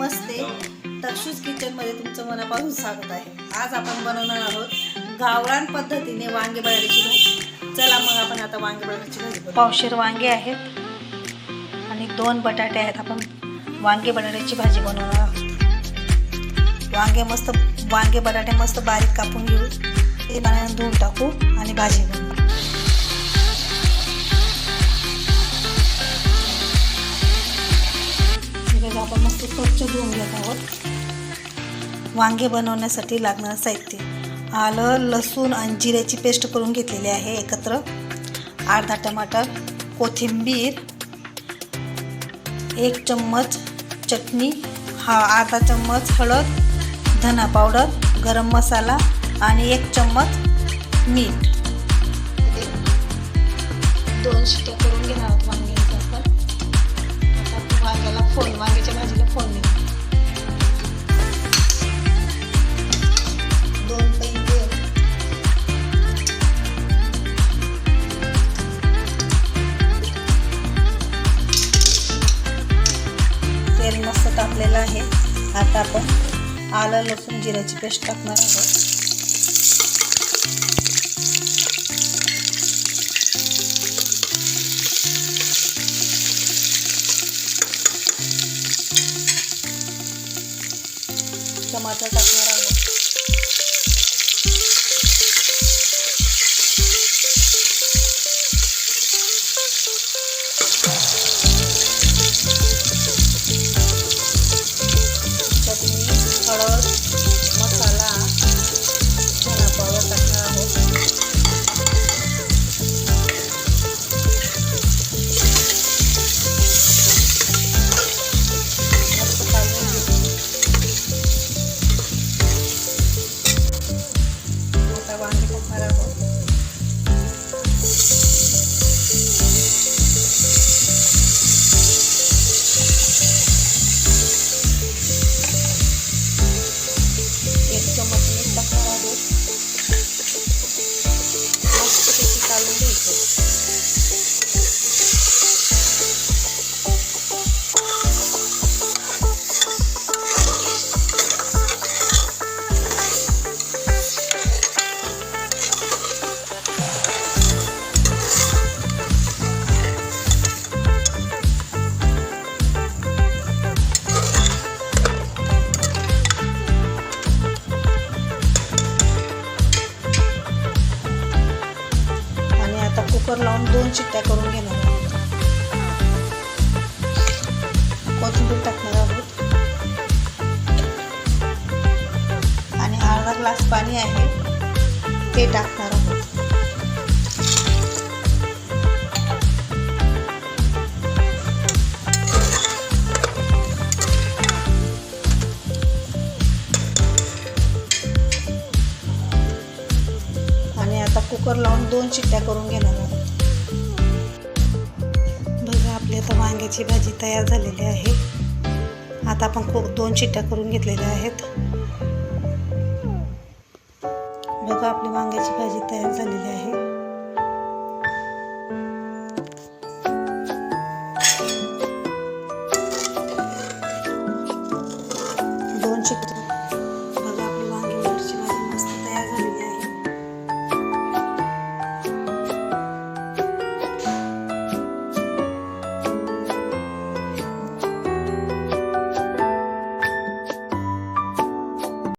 नमस्ते दक्षूज किचनमध्ये तुमचं मनापासून स्वागत आहे. आज आपण बनवणार आहोत गावरान पद्धतीने वांगे बटाट्याची भाजी. चला मग आपण आता वांगे बटाट्याची भाजी पावशेर वांगे आहेत आणि दोन बटाटे आहेत. आपण वांगे बटाट्याची भाजी बनवणार आहोत. वांगे मस्त वांगे बटाटे मस्त बारीक कापून घेऊ. ते बनवून धुवून टाकू आणि भाजी आपण मस्त स्वच्छ धुवून घेत आहोत. वांगे बनवण्यासाठी लागणारं साहित्य. आलं लसूण आणि जिऱ्याची पेस्ट करून घेतलेली आहे एकत्र. अर्धा टमाटर कोथिंबीर एक चम्मच चटणी हा अर्धा चम्मच हळद धना पावडर गरम मसाला आणि एक चम्मच मीठ. दोन शिट्या करून घेणार आहोत आता वांग्याच्या भाजीला फोडणी दोन पैन तेल तेल मस्त टाकलेलं आहे. आता आपण आलं लसूण जिऱ्याची पेस्ट टाकणार आहोत. टमाटर टाकणार आहोत कुकर लावून दोन शिट्ट्या करून घेणार. कोथिंबीर टाकणार आहोत. आणि अर्धा ग्लास पाणी आहे ते टाकणार आहोत. आणि आता कुकर लावून दोन शिट्ट्या करून घेणार आहोत. आता वांग्याची भाजी तयार झालेली आहे. आता आपण खूप दोन चिट्ट्या करून घेतलेल्या आहेत. बघा आपली वांग्याची भाजी तयार झालेली आहे.